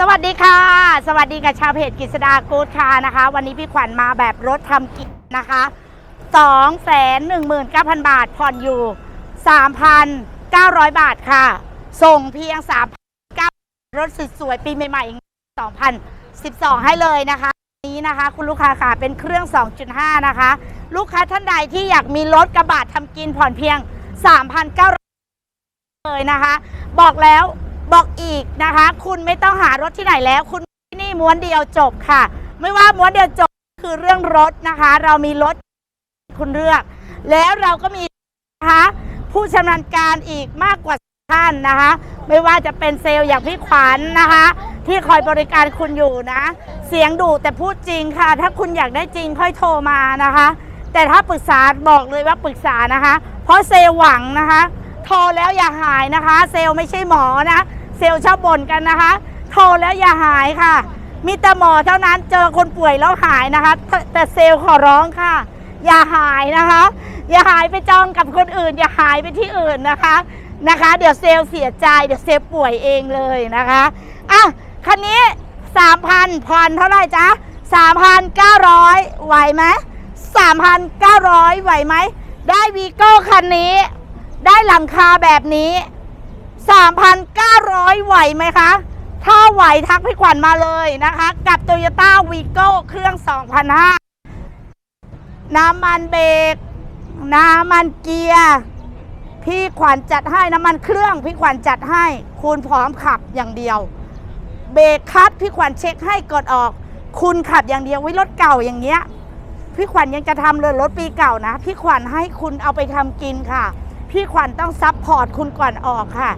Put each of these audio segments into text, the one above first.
สวัสดีค่ะ สวัสดีกับชาวเพจกฤษดากูดค่ะนะคะ วันนี้พี่ขวัญมาแบบรถทำกินนะคะ2 1 9 0 0 0 บาท ผ่อนอยู่ 3,900 บาทค่ะ ส่งเพียง 3,900รถสวยๆปีใหม่ๆ2012 ให้เลยนะคะ นี้นะคะ คุณลูกค้าค่ะเป็นเครื่อง 2.5 นะคะ ลูกค้าท่านใดที่อยากมีรถกระบะทำกินผ่อนเพียง 3,900เลยนะคะ บอกแล้ว บอกอีกนะคะ คุณไม่ต้องหารถที่ไหนแล้ว คุณที่นี่ม้วนเดียวจบค่ะ ไม่ว่าม้วนเดียวจบคือเรื่องรถนะคะ เรามีรถคุณเลือก แล้วเราก็มีนะคะผู้ชำนาญการอีกมากกว่าท่านนะคะ ไม่ว่าจะเป็นเซลล์อย่างพี่ขวัญนะคะ ที่คอยบริการคุณอยู่นะ เสียงดุแต่พูดจริงค่ะ ถ้าคุณอยากได้จริงค่อยโทรมานะคะ แต่ถ้าปรึกษาบอกเลยว่าปรึกษานะคะ เพราะเซลล์หวังนะคะ โทรแล้วอย่าหายนะคะ เซลล์ไม่ใช่หมอนะ เซลล์ชอบบ่นกันนะคะ โทรแล้วอย่าหายค่ะ มีแต่หมอเท่านั้นเจอคนป่วยแล้วหายนะคะ แต่เซลล์ขอร้องค่ะ อย่าหายนะคะ อย่าหายไปจองกับคนอื่น อย่าหายไปที่อื่นนะคะนะคะ เดี๋ยวเซลล์เสียใจเดี๋ยวเซลล์ป่วยเองเลยนะคะอะคันนี้3,000ผ่อนเท่าไหร่จ๊ะ3,900ไหวไหม3,900ไหวไหมได้วีโก้คันนี้ ได้หลังคาแบบนี้ 3,900 ไหวไหมคะ ถ้าไหวทักพี่ขวัญมาเลยนะคะ กับ Toyota v i g o เครื่อง 2,500 น้ำมันเบรกน้ำมันเกียร์ พี่ขวัญจัดให้น้ำมันเครื่อง พี่ขวัญจัดให้ คุณพร้อมขับอย่างเดียว เบรกคัดพี่ขวัญเช็คให้กดออก คุณขับอย่างเดียววิรถเก่าอย่างเงี้ยพี่ขวัญยังจะทำเลยรถปีเก่านะ พี่ขวัญให้คุณเอาไปทำกินค่ะ พี่ขวัญต้องซับพอร์ตคุณก่อนออกค่ะ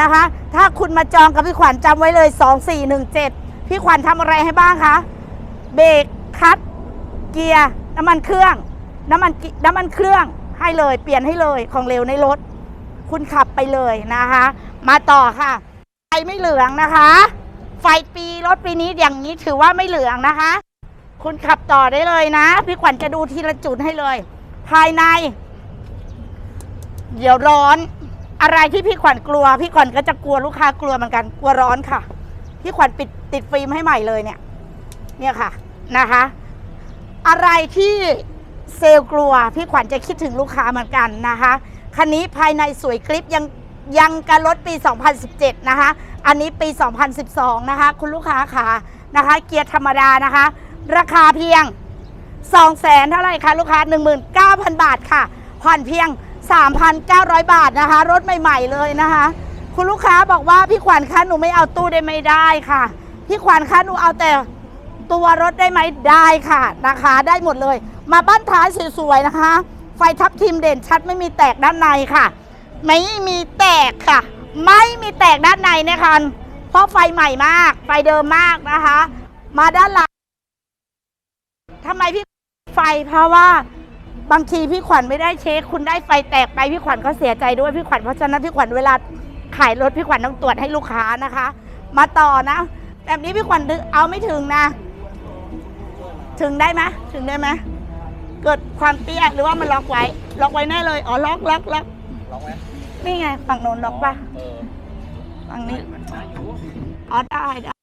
นะคะ ถ้าคุณมาจองกับพี่ขวัญจำไว้เลย 2417 พี่ขวัญทำอะไรให้บ้างคะ เบรกคัดเกียร์ น้ำมันเครื่อง น้ำมันน้ำมันเครื่องให้เลย เปลี่ยนให้เลยของเร็วในรถ คุณขับไปเลยนะคะ มาต่อค่ะ ไฟไม่เหลืองนะคะ ไฟปีรถปีนี้อย่างนี้ถือว่าไม่เหลืองนะคะ คุณขับต่อได้เลยนะ พี่ขวัญจะดูทีละจุดให้เลย ภายใน เดี๋ยวร้อน อะไรที่พี่ขวัญกลัว พี่ขวัญก็จะกลัวลูกค้ากลัวเหมือนกันกลัวร้อนค่ะ พี่ขวัญปิดติดฟิล์มให้ใหม่เลยเนี่ย เนี่ยค่ะนะคะ อะไรที่เซลล์กลัว พี่ขวัญจะคิดถึงลูกค้าเหมือนกันนะคะคันนี้ภายในสวยกริปยังยังกับรถปี 2017 นะคะ อันนี้ปี 2012 นะคะ คุณลูกค้าค่ะนะคะ เกียร์ธรรมดานะคะ ราคาเพียง2แสนเท่าไหร่คะลูกค้า 19,000 บาทค่ะ ผ่อนเพียง 3,900 บาทนะคะ รถใหม่ ๆ เลยนะคะ คุณลูกค้าบอกว่าพี่ขวัญคะหนูไม่เอาตู้ได้ไม่ได้ค่ะ พี่ขวัญคะหนูเอาแต่ตัวรถได้ไหมได้ค่ะนะคะ ได้หมดเลย มาบ้านท้ายสวยๆนะคะ ไฟทับทิมเด่นชัดไม่มีแตกด้านในค่ะ ไม่มีแตกค่ะ ไม่มีแตกด้านในนะคะเพราะไฟใหม่มาก ไฟเดิมมากนะคะ มาด้านหลังทำไมพี่ไฟเพราะว่า บางทีพี่ขวัญไม่ได้เช็ค คุณได้ไฟแตกไปพี่ขวัญก็เสียใจด้วยพี่ขวัญเพราะฉะนั้นพี่ขวัญเวลาขายรถพี่ขวัญต้องตรวจให้ลูกค้านะคะ มาต่อนะ แบบนี้พี่ขวัญเอาไม่ถึงนะ ถึงได้ไหมถึงได้ไหมเกิดความเตี้ยหรือว่ามันล็อกไว้ล็อกไว้แน่เลยอ๋อล็อกล็อกล็อกล็อกไหมนี่ไงฝั่งโน้นล็อกปะเออฝั่งนี้มันมาอยู่อ๋อได้ได้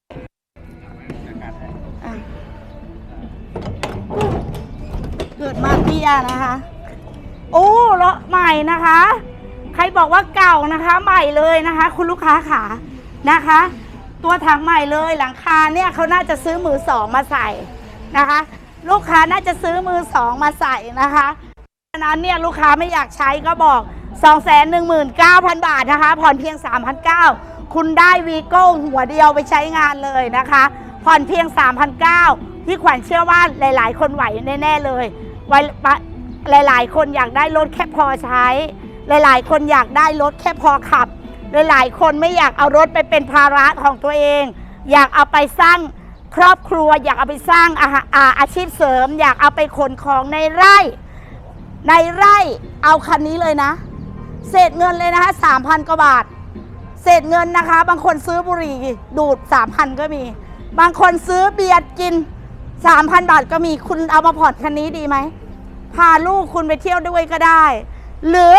กิดมาเตี้ยนะคะ โอ้รถใหม่นะคะ ใครบอกว่าเก่านะคะ ใหม่เลยนะคะ คุณลูกค้าขานะคะ ตัวถังใหม่เลยหลังคาเนี่ยเขาน่าจะซื้อมือสองมาใส่นะคะ ลูกค้าน่าจะซื้อมือสองมาใส่นะคะฉะนั้นเนี่ยลูกค้าไม่อยากใช้ก็บอก 2 1 9 0 0 0 บาทนะคะ ผ่อนเพียง 3,900 คุณได้วีโก้หัวเดียวไปใช้งานเลยนะคะ ผ่อนเพียง 3,900พี่ขวัญเชื่อว่าหลาย ๆ คนไหวแน่ ๆ เลย ไว้หลาย ๆ คนอยากได้รถแค่พอใช้ หลาย ๆ คนอยากได้รถแค่พอขับ หลาย ๆ คนไม่อยากเอารถไปเป็นภาระของตัวเอง อยากเอาไปสร้างครอบครัว อยากเอาไปสร้างอาหาอาอาชีพเสริม อยากเอาไปขนของในไร่ ในไร่เอาคันนี้เลยนะ เศษเงินเลยนะคะสามพันกว่าบาท เศษเงินนะคะ บางคนซื้อบุหรี่ดูดสามพันก็มี บางคนซื้อเบียร์กิน สามพันบาทก็มีคุณเอามาผ่อนคันนี้ดีไหม พาลูกคุณไปเที่ยวด้วยก็ได้ หรือ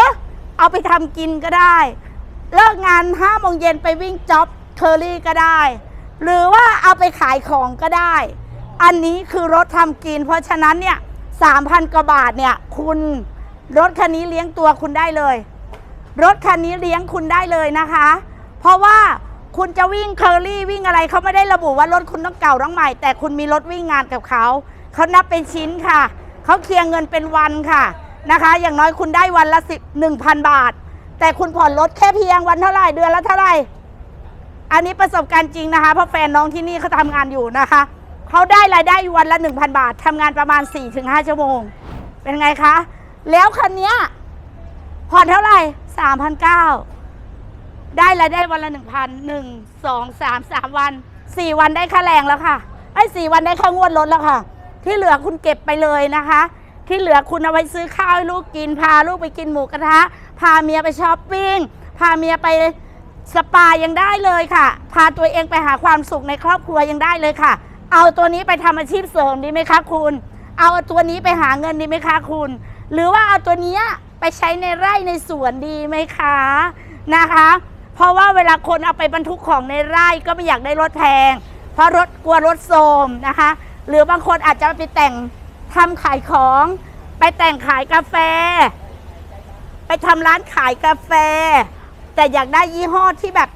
เอาไปทำกินก็ได้ เลิกงานห้าโมงเย็นไปวิ่งจ็อบเคอรี่ก็ได้ หรือว่าเอาไปขายของก็ได้ อันนี้คือรถทำกิน เพราะฉะนั้นเนี่ยสามพันกว่าบาทเนี่ยคุณรถคันนี้เลี้ยงตัวคุณได้เลย รถคันนี้เลี้ยงคุณได้เลยนะคะ เพราะว่า คุณจะวิ่งเคอรี่วิ่งอะไรเขาไม่ได้ระบุว่ารถคุณต้องเก่าต้องใหม่ แต่คุณมีรถวิ่งงานกับเขาเขานับเป็นชิ้นค่ะเขาเคลียร์เงินเป็นวันค่ะนะคะ อย่างน้อยคุณได้วันละสิบหนึ่งพันบาท แต่คุณผ่อนรถแค่เพียงวันเท่าไหร่เดือนละเท่าไหร่อันนี้ประสบการณ์จริงนะคะเพราะแฟนน้องที่นี่เขาทำงานอยู่นะคะเขาได้รายได้วันละ 1,000 บาททำงานประมาณ 4-5 ชั่วโมง เป็นไงคะ แล้วคันนี้ผ่อนเท่าไหร่ 3,900 ได้รายได้วันละ1,000 1 2 3 3วัน4วันได้ค่าแรงแล้วค่ะไอ้4วันได้ค่างวดรถแล้วค่ะ ที่เหลือคุณเก็บไปเลยนะคะ ที่เหลือคุณเอาไว้ซื้อข้าวให้ลูกกินพาลูกไปกินหมูกระทะ พาเมียไปช้อปปิ้งพาเมียไปสปายังได้เลยค่ะ พาตัวเองไปหาความสุขในครอบครัวยังได้เลยค่ะ เอาตัวนี้ไปทำอาชีพเสริมดีไหมคะคุณ เอาตัวนี้ไปหาเงินดีไหมคะคุณ หรือว่าเอาตัวเนี้ยไปใช้ในไร่ในสวนดีไหมคะนะคะ เพราะว่าเวลาคนเอาไปบรรทุกของในไร่ก็ไม่อยากได้รถแพง เพราะรถกลัวรถโทรมนะคะ หรือบางคนอาจจะไปแต่งทำขายของ ไปแต่งขายกาแฟ ไปทำร้านขายกาแฟ แต่อยากได้ยี่ห้อที่แบบ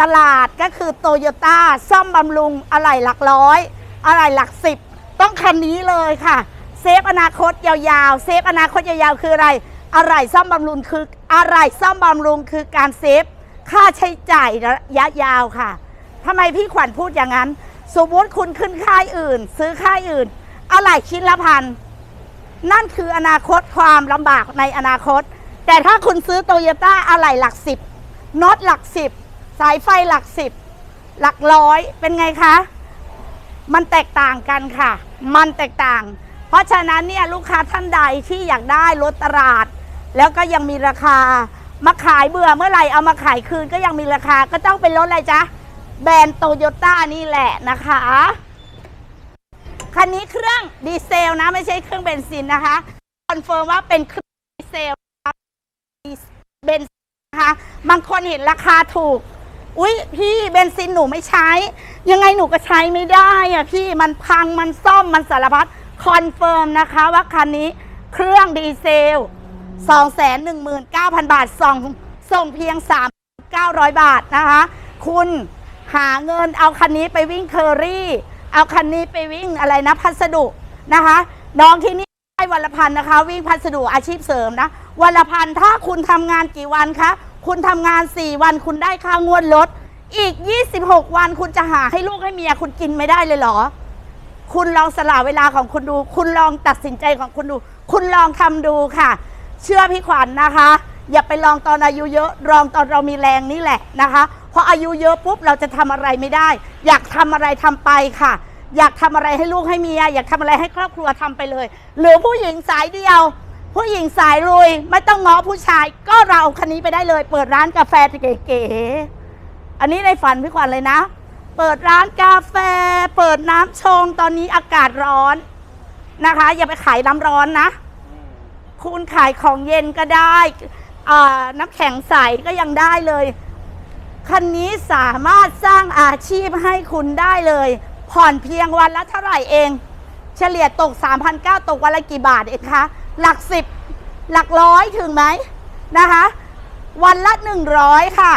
ตลาดก็คือโตโยต้าซ่อมบำรุงอะไหล่หลักร้อยอะไหล่หลักสิบ ต้องคันนี้เลยค่ะ เซฟอนาคตยาวๆ เซฟอนาคตยาวๆ คืออะไร อะไหล่ซ่อมบำรุงคืออะไหล่ซ่อมบำรุงคือการเซฟ ค่าใช้จ่ายระยะยาวค่ะทำไมพี่ขวัญพูดอย่างนั้น สมมติคุณขึ้นค่ายอื่น ซื้อค่ายอื่น อะไหล่ชิ้นละพัน นั่นคืออนาคตความลำบากในอนาคต แต่ถ้าคุณซื้อโตโยต้าอะไหล่หลักสิบน็อตหลักสิบสายไฟหลักสิบหลักร้อยเป็นไงคะ มันแตกต่างกันค่ะ มันแตกต่าง เพราะฉะนั้นเนี่ยลูกค้าท่านใดที่อยากได้รถตลาด แล้วก็ยังมีราคา มาขายเบื่อเมื่อไหร่เอามาขายคืนก็ยังมีราคาก็ต้องเป็นรถอะไรจ๊ะ แบรนด์โตโยต้านี่แหละนะคะคันนี้เครื่องดีเซลนะ ไม่ใช่เครื่องเบนซินนะคะคอนเฟิร์มว่าเป็นเครื่องดีเซลเบนซินนะคะ บางคนเห็นราคาถูก อุ๊ย พี่เบนซินหนูไม่ใช้ ยังไงหนูก็ใช้ไม่ได้อะพี่มันพังมันซ่อมมันสารพัดคอนเฟิร์มนะคะว่าคันนี้เครื่องดีเซล 219,000 บาทส่งส่งเพียง 3,900 บาทนะคะ คุณหาเงินเอาคันนี้ไปวิ่งเคอรี่ เอาคันนี้ไปวิ่งอะไรนะพัสดุนะคะ น้องที่นี่ได้วันละพันนะคะ วิ่งพัสดุอาชีพเสริมนะวันละพันถ้าคุณทำงานกี่วันคะ คุณทำงาน 4 วันคุณได้ค่างวดรถอีก 26 วันคุณจะหาให้ลูกให้เมียคุณกินไม่ได้เลยเหรอ คุณลองสละเวลาของคุณดู คุณลองตัดสินใจของคุณดู คุณลองทำดูค่ะ เชื่อพี่ขวัญนะคะ อย่าไปลองตอนอายุเยอะลองตอนเรามีแรงนี่แหละนะคะเพราะอายุเยอะปุ๊บเราจะทำอะไรไม่ได้ อยากทำอะไรทำไปค่ะ อยากทำอะไรให้ลูกให้เมียอยากทำอะไรให้ครอบครัวทำไปเลย หรือผู้หญิงสายเดียว ผู้หญิงสายลุยไม่ต้องง้อผู้ชาย ก็เราเอาคันนี้ไปได้เลย เปิดร้านกาแฟเก๋ๆอันนี้ในฝันพี่ขวัญเลยนะ เปิดร้านกาแฟ เปิดน้ำชงตอนนี้อากาศร้อนนะคะ อย่าไปขายน้ำร้อนนะ คุณขายของเย็นก็ได้น้ำแข็งใสก็ยังได้เลย คันนี้สามารถสร้างอาชีพให้คุณได้เลย ผ่อนเพียงวันละเท่าไหร่เอง เฉลี่ยตก 3,900 ตกวันละกี่บาทเองคะ หลักสิบหลักร้อยถึงไหมนะคะ วันละ 100 ค่ะ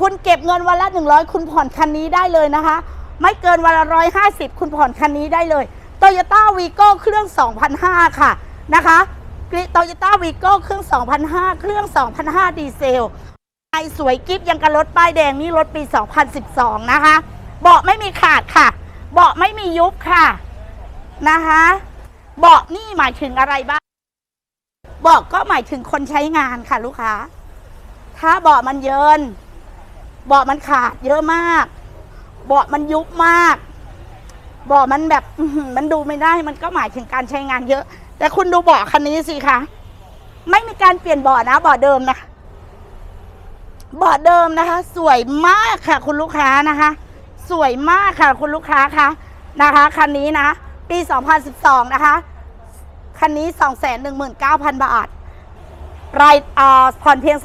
คุณเก็บเงินวันละ 100 คุณผ่อนคันนี้ได้เลยนะคะ ไม่เกินวันละ 150 คุณผ่อนคันนี้ได้เลยโตโยต้าวีโก้เครื่อง 2,500 ค่ะนะคะ โตโยต้าวีโก้เครื่อง2,500เครื่อง2,500ดีเซลไอสวยกิฟยังกับรถป้ายแดงนี่รถปี 2012 นะคะ เบาะไม่มีขาดค่ะ เบาะไม่มียุบค่ะนะคะ เบาะนี่หมายถึงอะไรบ้าง เบาะก็หมายถึงคนใช้งานค่ะลูกค้า ถ้าเบาะมันเยิน เบาะมันขาดเยอะมาก เบาะมันยุบมาก เบาะมันแบบมันดูไม่ได้ มันก็หมายถึงการใช้งานเยอะ แต่คุณดูเบาะคันนี้สิคะไม่มีการเปลี่ยนเบาะนะเบาะเดิมนะเบาะเดิมนะคะ สวยมากค่ะ คุณลูกค้านะคะ สวยมากค่ะ คุณลูกค้าคะนะคะคันนี้นะ ปี 2012 นะคะคันนี้ 219,000 บาทรายอ่อผ่อนเพียง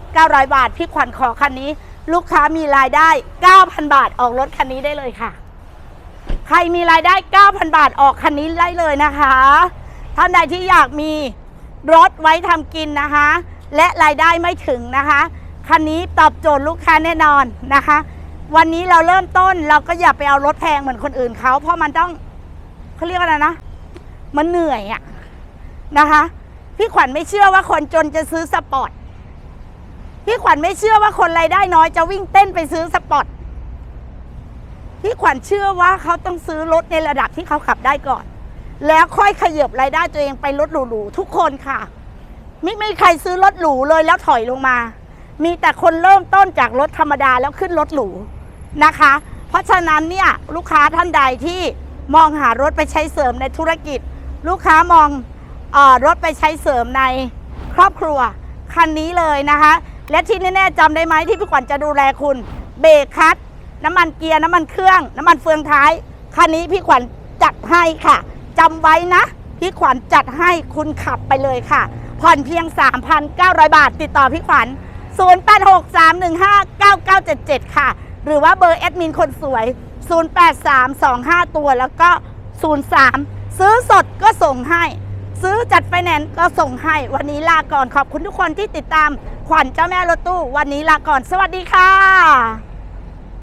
3,900 บาท พี่ขวัญขอคันนี้ ลูกค้ามีรายได้ 9,000 บาทออกรถคันนี้ได้เลยค่ะ ใครมีรายได้ 9,000 บาทออกคันนี้ได้เลยนะคะ ท่านใดที่อยากมีรถไว้ทำกินนะคะ และรายได้ไม่ถึงนะคะคันนี้ตอบโจทย์ลูกค้าแน่นอนนะคะ วันนี้เราเริ่มต้นเราก็อย่าไปเอารถแพงเหมือนคนอื่นเขาเพราะมันต้องเขาเรียกว่าอะไรนะ มันเหนื่อยอะนะคะ พี่ขวัญไม่เชื่อว่าคนจนจะซื้อสปอร์ตพี่ขวัญไม่เชื่อว่าคนรายได้น้อยจะวิ่งเต้นไปซื้อสปอร์ตพี่ขวัญเชื่อว่าเขาต้องซื้อรถในระดับที่เขาขับได้ก่อน แล้วค่อยขยับรายได้ตัวเองไปรถหรูๆทุกคนค่ะ ไม่ไม่มีใครซื้อรถหรูเลยแล้วถอยลงมา มีแต่คนเริ่มต้นจากรถธรรมดาแล้วขึ้นรถหรูนะคะ เพราะฉะนั้นเนี่ยลูกค้าท่านใดที่มองหารถไปใช้เสริมในธุรกิจ ลูกค้ามองออรถไปใช้เสริมในครอบครัวคันนี้เลยนะคะ และที่แน่ๆจำได้ไหมที่พี่ขวัญจะดูแลคุณ เบรกคลัตน้ำมันเกียร์น้ำมันเครื่อง น้ำมันเฟืองท้ายคันนี้พี่ขวัญจัดให้ค่ะ จำไว้นะ พี่ขวัญจัดให้คุณขับไปเลยค่ะ ผ่อนเพียง 3,900 บาท ติดต่อพี่ขวัญ 0863159977 ค่ะ หรือว่าเบอร์แอดมินคนสวย 083225ตัวแล้วก็ 03 ซื้อสดก็ส่งให้ ซื้อจัดไฟแนนซ์ก็ส่งให้ วันนี้ลาก่อนขอบคุณทุกคนที่ติดตามขวัญเจ้าแม่รถตู้ วันนี้ลาก่อน สวัสดีค่ะ